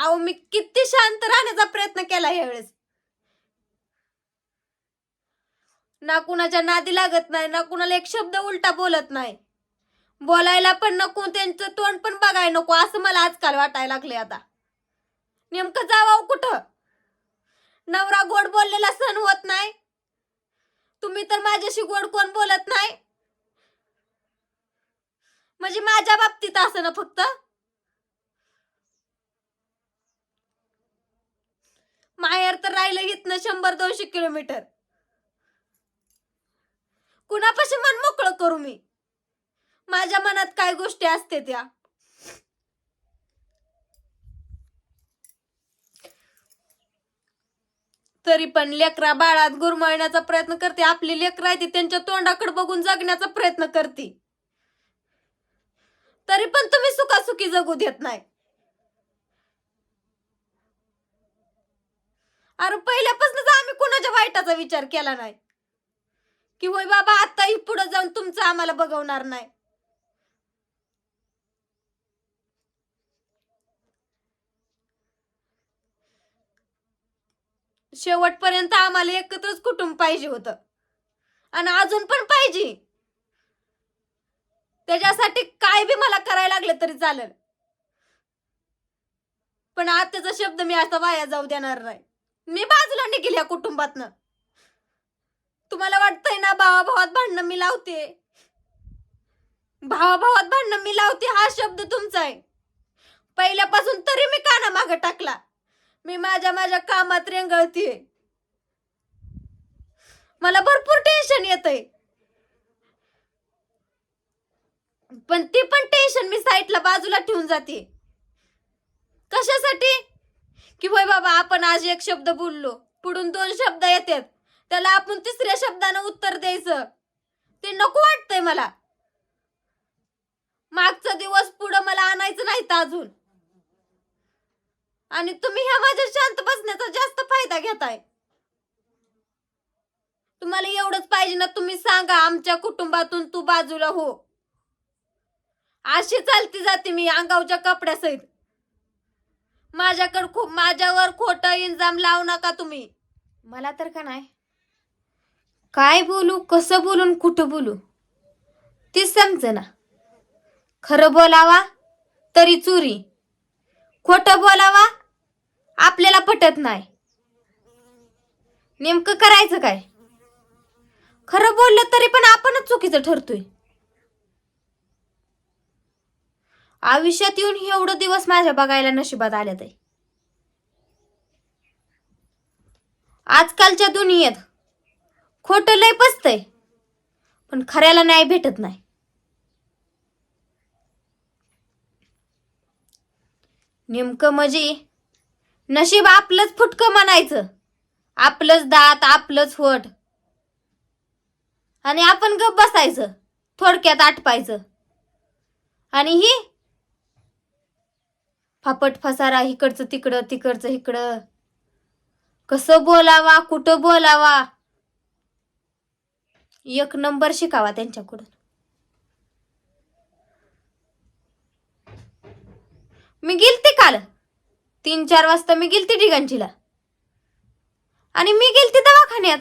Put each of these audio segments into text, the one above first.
अहो मी किती शांत राहण्याचा प्रयत्न केला यावेळेस ना कुणाच्या नादी लागत नाही ना कुणाला एक शब्द उलटा बोलत नाही. बोलायला पण नको त्यांचं तोंड पण बघायला नको असं मला आजकाल वाटायला लागले आता. नेमकं जावावं कुठं? नवरा गोड बोललेला सण होत नाही. तुम्ही तर माझ्याशी गोड कोण बोलत नाही. म्हणजे माझ्या बाबतीत असं ना फक्त? माहेर तर राहिलं इथनं शंभर दोनशे किलोमीटर. कुणापाशी मन मोकळं करू मी? माझ्या मनात काय गोष्टी असते त्या? तरी पण लेकरा बाळात गुरमाळण्याचा प्रयत्न करते. आपली लेकरं आहे ती त्यांच्या तोंडाकडे बघून जगण्याचा प्रयत्न करते. तरी पण तुम्ही सुखासुखी जगू देत नाही. अरे पहिल्यापासूनच आम्ही कुणाच्या वाईटाचा विचार केला नाही. की होय बाबा आताही पुढे जाऊन तुमचं आम्हाला बघवणार नाही. शेवटपर्यंत आम्हाला एकत्रच कुटुंब पाहिजे होतं. आणि अजून पण पाहिजे. त्याच्यासाठी काय बी मला करायला लागलं तरी चालेल. पण आत्याचा शब्द मी आता वाया जाऊ देणार नाही. मी बाजूला निघेल या कुटुंबातनं. तुम्हाला वाटतंय ना भावा भावात भांडणं मी लावते? भावा भावात भांडणं मी लावते हा शब्द तुमचा आहे. पहिल्यापासून तरी मी काना मागे टाकला. मी माझ्या माझ्या कामात रेंगळतीये. मला भरपूर टेन्शन येतंय. पण ती पण टेन्शन मी साईडला बाजूला ठेवून जाते. कशासाठी? की होय बाबा आपण आज एक शब्द बोललो. पुढून दोन शब्द येतात. त्याला आपण तिसऱ्या शब्दानं उत्तर द्यायचं. ते नको वाटतंय मला. मागचा दिवस पुढं मला आणायचं नाही तर अजून. आणि तुम्ही ह्या माझ्या शांत बसण्याचा जास्त फायदा घेताय. तुम्हाला एवढंच पाहिजे ना तुम्ही सांगा आमच्या कुटुंबातून तू बाजूला हो. अशी चालती जाते मी अंगावच्या कपड्यासहित. माझ्याकडे खूप माझ्यावर खोट इल्जाम लावू नका तुम्ही. मला तर का नाही? काय बोलू कसं बोलून कुठं बोलू? तीच समजना खरं बोलावा तरी चुरी. खोटं बोलावा आपल्याला पटत नाही. नेमकं करायचं काय? खरं बोललं तरी पण आपणच चुकीचं ठरतोय. आयुष्यात येऊन एवढं दिवस माझ्या बघायला नशिबात आल्यात आहे आजकालच्या दुनियेत खोटं लय पसतंय पण खऱ्याला न्याय भेटत नाही. नेमकं म्हणजे नशीब आपलंच फुटकं म्हणायचं. आपलंच दात आपलंच होट आणि आपण गप बसायचं थोडक्यात आटपायचं. आणि ही फापट फसारा इकडचं तिकडं तिकडचं इकडं कसं बोलावा कुठं बोलावा? एक नंबर शिकावा त्यांच्याकडून. मी गेलते काल. तीन चार वाजता मी गेलते ठिकाणचीला आणि मी गेलते दवाखान्यात.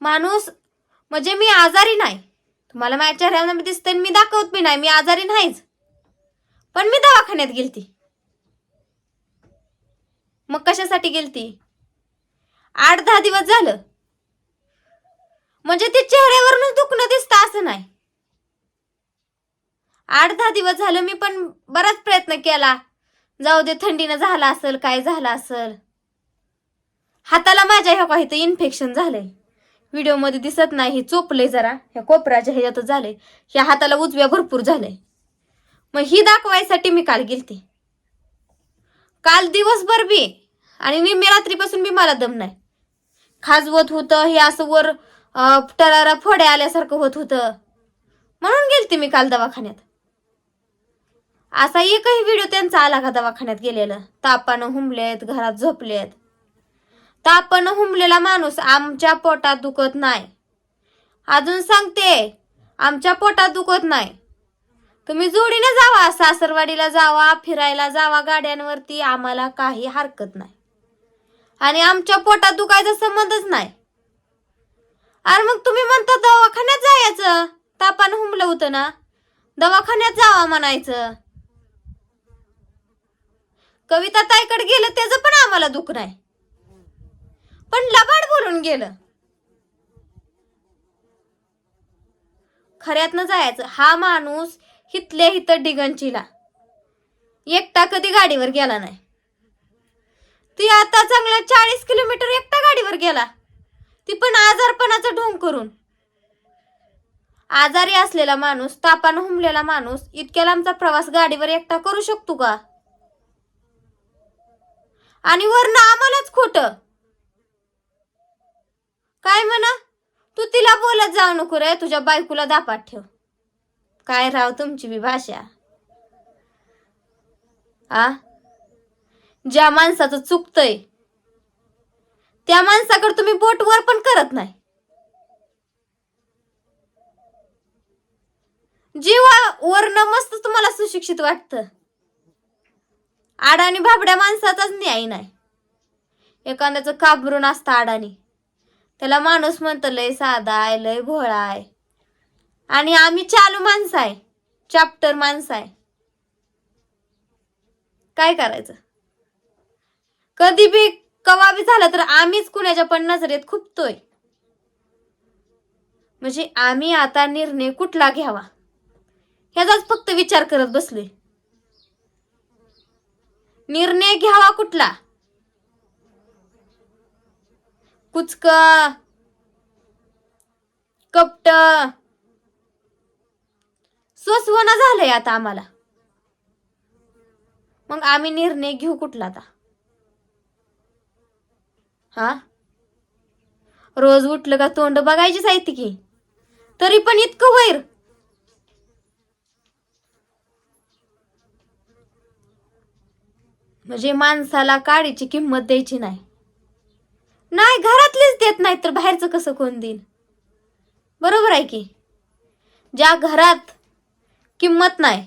माणूस म्हणजे मी आजारी नाही. तुम्हाला माझ्या चेहऱ्यावर दिसते मी दाखवत बी नाही. मी आजारी नाहीच. पण मी दवाखान्यात गेलती. मग कशासाठी गेलती? आठ दहा दिवस झालं. म्हणजे ते चेहऱ्यावरूनच दुखणं दिसतं असं नाही. आठ दहा दिवस झालं मी पण बराच प्रयत्न केला. जाऊ दे थंडीनं झाला असेल काय झालं असेल. हाताला माझ्या ह्या काही इन्फेक्शन झालंय. व्हिडिओमध्ये दिसत नाही हे चोपलंय जरा. ह्या कोपराच्या ह्याच्यात झाले ह्या हाताला उजव्या भरपूर झाले मग ही दाखवायसाठी मी काल गेलते. काल दिवसभर बी. आणि निम्मे रात्रीपासून बी मला दम नाही. खाजवत होतं हे असं वर टरारा फोड्या आल्यासारखं होत होतं. म्हणून गेलते मी काल दवाखान्यात. असा एकही व्हिडिओ त्यांचा आला का दवाखान्यात गेलेला? तापानं हुमलेत घरात झोपलेत. तापानं हुमलेला माणूस आमच्या पोटात दुखत नाही. अजून सांगते आमच्या पोटात दुखत नाही. तुम्ही जोडीने जावा सासरवाडीला जावा फिरायला जावा गाड्यांवरती आम्हाला काही हरकत नाही. आणि आमच्या पोटात दुखायचा संबंधच नाही. अरे मग तुम्ही म्हणता दवाखान्यात जायचं तापानं हुमलं होतं ना? दवाखान्यात जावा म्हणायचं. कविता ताईकडे गेलं त्याचं पण आम्हाला दुख नाही. पण लबाड बोलून गेलं. खऱ्यातनं जायचं. हा माणूस हितल्या हित डिगंचीला. एकटा कधी गाडीवर गेला नाही. ती आता चांगला चाळीस किलोमीटर एकटा गाडीवर गेला. ती पण आजारपणाचा ढोंग करून. आजारी असलेला माणूस तापानं हुमलेला माणूस इतक्या लांबचा प्रवास गाडीवर एकटा करू शकतो का? आणि वरनं आम्हालाच खोटं काय म्हणा तू तिला बोलत जाऊ नको रे तुझ्या बायकोला दापात ठेव. काय राव तुमची बी भाषा? आ? ज्या माणसाचं चुकतंय त्या माणसाकडे तुम्ही बोटवर पण करत नाही. जीवा वर्ण मस्त तुम्हाला सुशिक्षित वाटतं. आडानी भाबड्या माणसाचाच न्याय नाही. एखाद्याचं काबरून असतं आडानी त्याला माणूस म्हणतं लय साधा आहे लय भोळा आहे. आणि आम्ही चालू माणसं आहे चॅप्टर माणसं आहे. काय करायचं? कधी बी कवा बी झालं तर आम्हीच कुणाच्या पण नजरेत खुपतोय. म्हणजे आम्ही आता निर्णय कुठला घ्यावा? ह्याचाच फक्त विचार करत बसलोय. निर्णय घ्यावा कुठला? कुचक कपट. स्वस्वना झालंय आता आम्हाला. मग आम्ही निर्णय घेऊ कुठला आता? हा? रोज उठलं का तोंड बघायचीच आहे ती की. तरी पण इतकं वैर. म्हणजे माणसाला काडीची किंमत द्यायची नाही. नाही घरातलीच देत नाही तर बाहेरचं कसं कोण देईन? बरोबर आहे की? ज्या घरात किंमत नाही.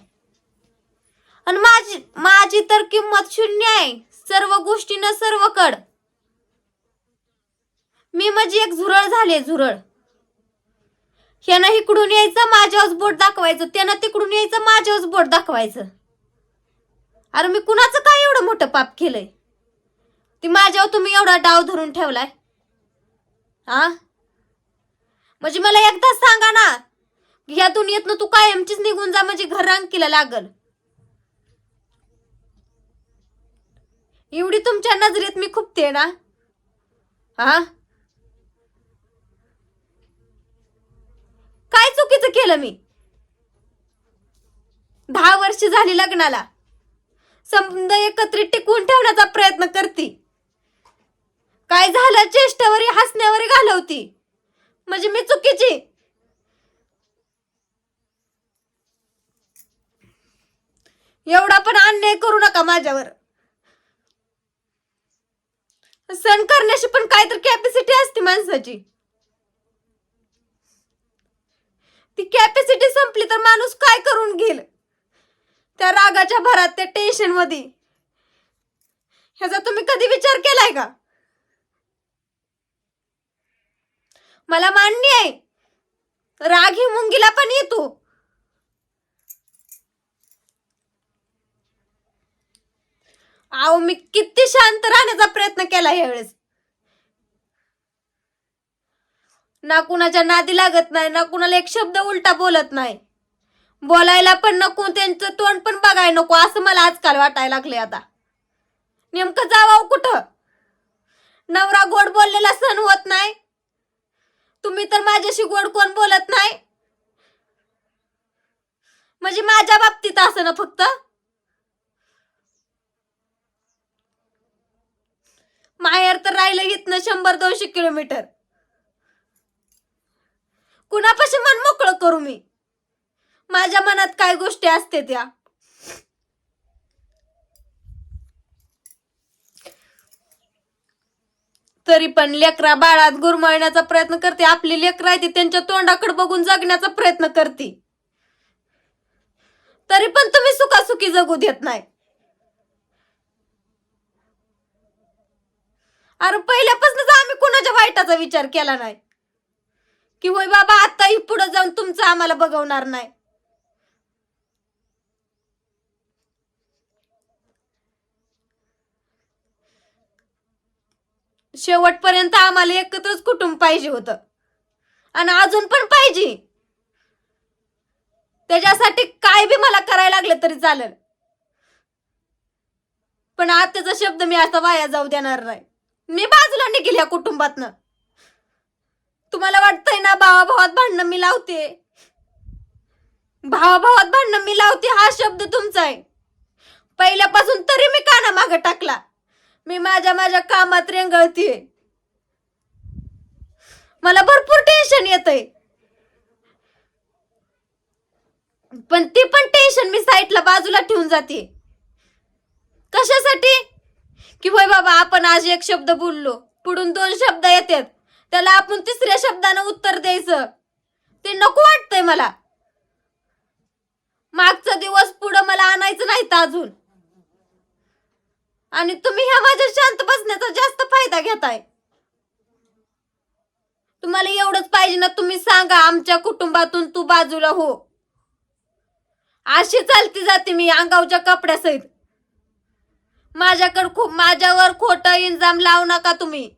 आणि माझी माझी तर किंमत शून्य आहे. सर्व गोष्टीनं सर्व कड. मी म्हणजे एक झुरळ झाले झुरळ. ह्यानं इकडून यायचं माझ्यावर बोट दाखवायचं. त्यानं तिकडून यायचं माझ्यावर बोट दाखवायचं. अरे मी कुणाचं काय एवढं मोठं पाप केलंय? ती माझ्यावर तुम्ही एवढा डाव धरून ठेवलाय. हा? म्हणजे मला एकदा सांगा ना ह्या दुनियेतनं तू कायमचीच निघून जा म्हणजे घर रांकीला लागल. एवढी तुमच्या नजरेत मी खूप ते ना? हा? काय चुकीचं केलं मी? दहा वर्ष झाली लग्नाला. संबंध एकत्रित टिकवून ठेवण्याचा प्रयत्न करती. काय झालं? चेष्टावर हसण्यावर घालवती. म्हणजे मी चुकीची. एवढा पण अन्याय करू नका माझ्यावर. सण करण्याची पण काय तर कॅपॅसिटी असते माणसाची. ती कॅपॅसिटी संपली तर माणूस काय करून घेईल? त्या रागाच्या भरात त्या टेन्शनमध्ये ह्याचा तुम्ही कधी विचार केलाय का? मला मान्य आहे. राग ही मुंगीला पण येतो अहो मी किती शांत राहण्याचा प्रयत्न केला यावेळेस. ना कुणाच्या नादी लागत नाही ना कुणाला एक शब्द उलटा बोलत नाही. बोलायला पण नको त्यांचं तोंड पण बघायला नको असं मला आजकाल वाटायला लागले आता. नेमकं जावं कुठं? नवरा गोड बोललेला सण होत नाही. तुम्ही तर माझ्याशी गोड कोण बोलत नाही? म्हणजे माझ्या बाबतीत असं ना फक्त? माहेर तर राहिलं इथनं शंभर दोनशे किलोमीटर. कुणापाशी मन मोकळं करू मी? माझ्या मनात काय गोष्टी असते त्या? तरी पण लेकरा बाळात गुरमळण्याचा प्रयत्न करते. आपली लेकरं आहे ती त्यांच्या तोंडाकडे बघून जगण्याचा प्रयत्न करते. तरी पण तुम्ही सुखासुखी जगू देत नाही. अरे पहिल्यापासूनच आम्ही कुणाच्या वाईटाचा विचार केला नाही. की होय बाबा आता पुढे जाऊन तुमचं आम्हाला बघवणार नाही. शेवटपर्यंत आम्हाला एकत्रच कुटुंब पाहिजे होतं. आणि अजून पण पाहिजे. त्याच्यासाठी काय बी मला करायला लागलं तरी चालेल. पण आत्याचा शब्द मी आता वाया जाऊ देणार नाही. मी बाजूला निघेल या कुटुंबातनं. तुम्हाला वाटतंय ना भावाभावात भांडणं मी लावते? भावाभावात भांडणं मी लावते हा शब्द तुमचा आहे पहिल्यापासून तरी मी काना मागे टाकला. मी माझ्या माझ्या कामात रेंगळतीये. मला भरपूर टेन्शन येतंय. पण ती पण टेन्शन मी साईडला बाजूला ठेवून जाते कशासाठी? की होय बाबा आपण आज एक शब्द बोललो पुढून दोन शब्द येतात. त्याला आपण तिसऱ्या शब्दानं उत्तर द्यायचं. ते नको वाटतंय मला. मागचा दिवस पुढं मला आणायचं नाही तर अजून. आणि तुम्ही ह्या माझ्या शांत बसण्याचा जास्त फायदा घेताय. तुम्हाला एवढंच पाहिजे ना तुम्ही सांगा आमच्या कुटुंबातून तू बाजूला हो. अशी चालती जाते मी अंगावच्या कपड्यासहित. माझ्याकडे खूप माझ्यावर खोटं इंजाम लावू नका तुम्ही.